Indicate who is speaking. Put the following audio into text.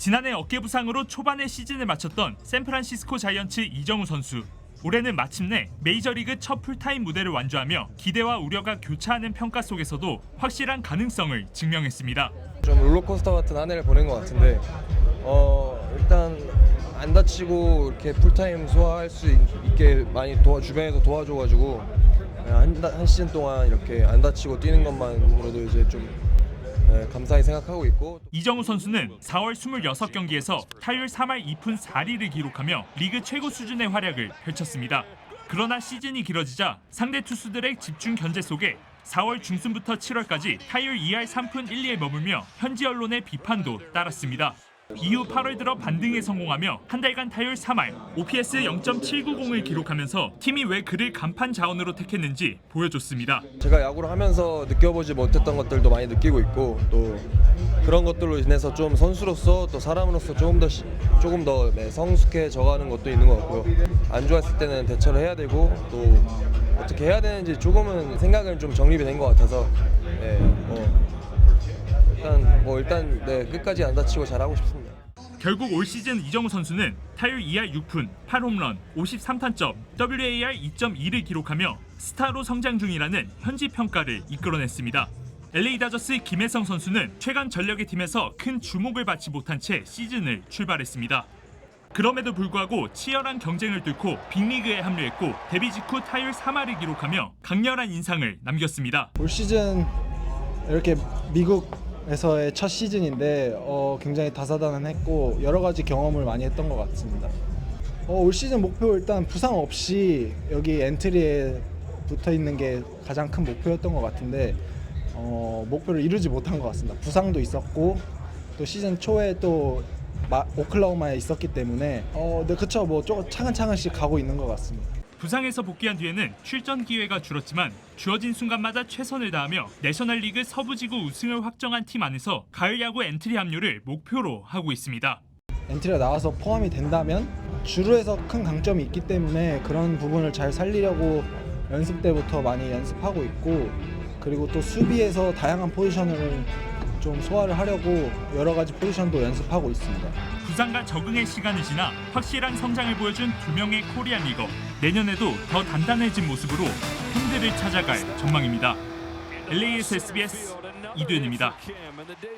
Speaker 1: 지난해 어깨 부상으로 초반에 시즌을 마쳤던 샌프란시스코 자이언츠 이정우 선수. 올해는 마침내 메이저리그 첫 풀타임 무대를 완주하며 기대와 우려가 교차하는 평가 속에서도 확실한 가능성을 증명했습니다.
Speaker 2: 좀 롤러코스터 같은 한 해를 보낸 것 같은데 어 일단 안 다치고 이렇게 풀타임 소화할 수 있- 있게 많이 도와 주변에서 도와줘가지고 한, 다- 한 시즌 동안 이렇게 안 다치고 뛰는 것만으로도 이제 좀 네, 감사히 생각하고 있고
Speaker 1: 이정우 선수는 4월 26경기에서 타율 3할 2푼 4리를 기록하며 리그 최고 수준의 활약을 펼쳤습니다. 그러나 시즌이 길어지자 상대 투수들의 집중 견제 속에 4월 중순부터 7월까지 타율 2할 3푼 1리에 머물며 현지 언론의 비판도 따랐습니다. 이후 8월 들어 반등에 성공하며 한 달간 타율 3할, OPS 0.790을 기록하면서 팀이 왜 그를 간판 자원으로 택했는지 보여줬습니다.
Speaker 2: 제가 야구를 하면서 느껴보지 못했던 것들도 많이 느끼고 있고 또 그런 것들로 인해서 좀 선수로서 또 사람으로서 조금 더 시- 조금 더 네, 성숙해져가는 것도 있는 것 같고요. 안 좋았을 때는 대처를 해야 되고 또 어떻게 해야 되는지 조금은 생각은 좀 정립이 된 것 같아서 네, 뭐 일단 네, 끝까지 안 다치고 잘하고 싶습니다.
Speaker 1: 결국 올 시즌 이정우 선수는 타율 2할 6푼, 8홈런, 53타점, WAR 2.2를 기록하며 스타로 성장 중이라는 현지 평가를 이끌어냈습니다. LA 다저스 김혜성 선수는 최강 전력의 팀에서 큰 주목을 받지 못한 채 시즌을 출발했습니다. 그럼에도 불구하고 치열한 경쟁을 뚫고 빅리그에 합류했고 데뷔 직후 타율 3할을 기록하며 강렬한 인상을 남겼습니다.
Speaker 3: 올 시즌 이렇게 미국 에서의 첫 시즌인데 어, 굉장히 다사다난했고 여러 가지 경험을 많이 했던 것 같습니다. 어, 올 시즌 목표 일단 부상 없이 여기 엔트리에 붙어 있는 게 가장 큰 목표였던 것 같은데 어, 목표를 이루지 못한 것 같습니다. 부상도 있었고 또 시즌 초에 또 마, 오클라호마에 있었기 때문에 어, 네 그쵸 뭐 조금 차근차근씩 가고 있는 것 같습니다.
Speaker 1: 부상에서 복귀한 뒤에는 출전 기회가 줄었지만 주어진 순간마다 최선을 다하며 내셔널리그 서부지구 우승을 확정한 팀 안에서 가을 야구 엔트리 합류를 목표로 하고 있습니다.
Speaker 3: 엔트리가 나와서 포함이 된다면 주루에서 큰 강점이 있기 때문에 그런 부분을 잘 살리려고 연습 때부터 많이 연습하고 있고 그리고 또 수비에서 다양한 포지션을 좀 소화를 하려고 여러 가지 포지션도 연습하고 있습니다.
Speaker 1: 부상과 적응의 시간이 지나 확실한 성장을 보여준 두 명의 코리안 리거 내년에도 더 단단해진 모습으로 팬들을 찾아갈 전망입니다. LA에서 SBS 이두현입니다.